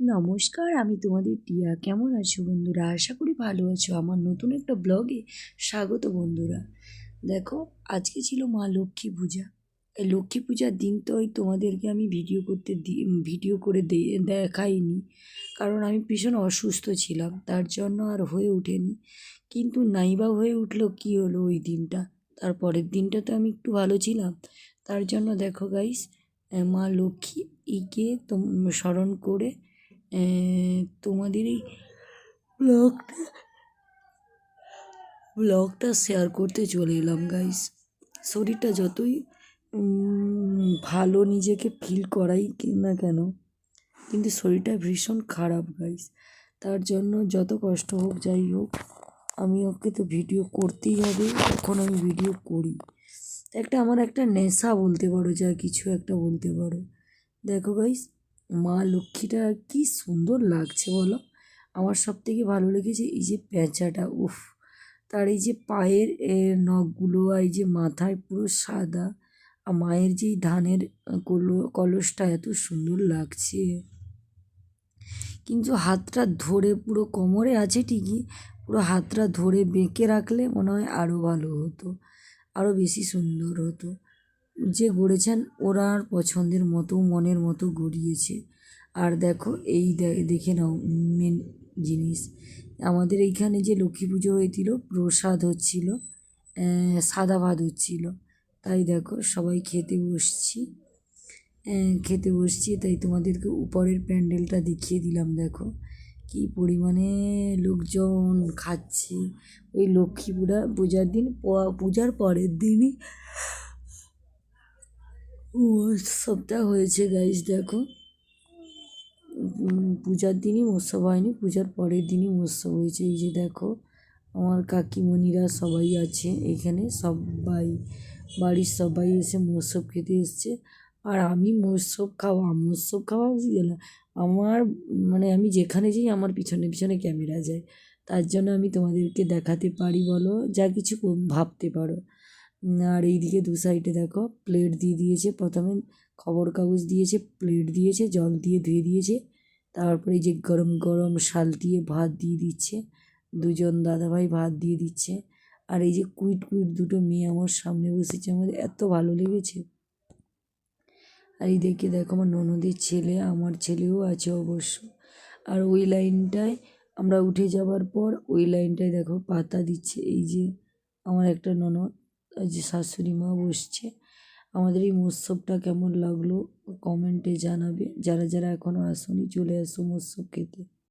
নমস্কার, আমি তোমাদের টিয়া। কেমন আছো বন্ধুরা? আশা করি ভালো আছো। আমার নতুন একটা ব্লগে স্বাগত বন্ধুরা। দেখো, আজকে ছিল মা লক্ষ্মী পূজা। এই লক্ষ্মী পূজার দিন তো ওই তোমাদেরকে আমি ভিডিও করতে ভিডিও করে দেখাইনি। কারণ আমি ভীষণ অসুস্থ ছিলাম। তার জন্য আর হয়ে ওঠেনি। কিন্তু নাইবা হয়ে উঠল, কি হলো ওই দিনটা? তারপরের দিনটা তো আমি একটু ভালো ছিলাম। তার জন্য দেখো গাইস মা লক্ষ্মী ইকে স্মরণ করে তোমাদের এই ব্লগটা ব্লগটা শেয়ার করতে চলে এলাম গাইস শরীরটা যতই ভালো নিজেকে ফিল করাই না কেন, কিন্তু শরীরটা ভীষণ খারাপ গাইস তার জন্য যত কষ্ট হোক, যাই হোক, আমি ওকে তো ভিডিও করতেই হবে, এখন আমি ভিডিও করি। একটা আমার একটা নেশা বলতে পারো, যা কিছু একটা বলতে পারো। দেখো গাইস মা লক্ষ্মীটা কি সুন্দর লাগছে বলো? আমার সব থেকে ভালো লেগেছে এই যে পেঁচাটা উফ। তার এই যে পায়ের নখগুলো আর এই যে মাথায় পুরো সাদা আর মায়ের যে ধানের কলো, কলসটা এত সুন্দর লাগছে। কিন্তু হাতটা ধরে পুরো কোমরে আছে ঠিকই, পুরো হাতটা ধরে বেঁকে রাখলে মনে হয় আরও ভালো হতো আরও বেশি সুন্দর হতো। যে গড়েছেন ওরা পছন্দের মতো, মনের মতো গড়িয়েছে। আর দেখো, এই দেখে নাও, মেন জিনিস। আমাদের এইখানে যে লক্ষ্মী পুজো হয়েছিল, প্রসাদ হচ্ছিল সাদা ভাত হচ্ছিল। তাই দেখো, সবাই খেতে বসছি। খেতে বসছি, তাই তোমাদেরকে উপরের প্যান্ডেলটা দেখিয়ে দিলাম, দেখো। কি পরিমাণে লোকজন খাচ্ছে। ওই লক্ষ্মী পূজা, পূজার দিন পূজার পরের দিনই উৎসবটা হয়েছে গাইস দেখো। পূজার দিনই উৎসব হয়নি, পূজার পরের দিনই উৎসব হয়েছে। এই যে দেখো, আমার কাকিমণিরা সবাই আছে এখানে, সবাই, বাড়ির সবাই এসে মৎসব খেতে এসছে। আর আমি মৎসব খাওয়া মৎসব খাওয়া বুঝি না, আমার মানে আমি যেখানে যাই, আমার পিছনে পিছনে ক্যামেরা যায়। তার জন্য আমি তোমাদেরকে দেখাতে পারি, বলো, যা কিছু ভাবতে পারো। আর এইদিকে দু সাইডে দেখো প্লেট দিয়ে দিয়েছে, প্রথমে খবর কাগজ দিয়েছে প্লেট দিয়েছে, জল দিয়ে ধুয়ে দিয়েছে, তারপরে যে গরম গরম শাল দিয়ে ভাত দিয়ে দিচ্ছে, দুজন দাদাভাই ভাত দিয়ে দিচ্ছে, আর এই যে কুইট কুইট দুটো মেয়ে আমার সামনে বসেছে, আমার এত ভালো লেগেছে। আর এই দেখে দেখো আমার ননদের ছেলে, আমার ছেলেও আছে অবশ্য। আর ওই লাইনটায় আমরা উঠে যাওয়ার পর, ওই লাইনটায় দেখো পাতা দিচ্ছে, এই যে আমার একটা ননদ। যে শাশুড়ি মা বসছে, আমাদের এই মৎসবটা কেমন লাগল? কমেন্টে জানাবে। যারা যারা এখনও আসনি, চলে আসো মৎসব খেতে।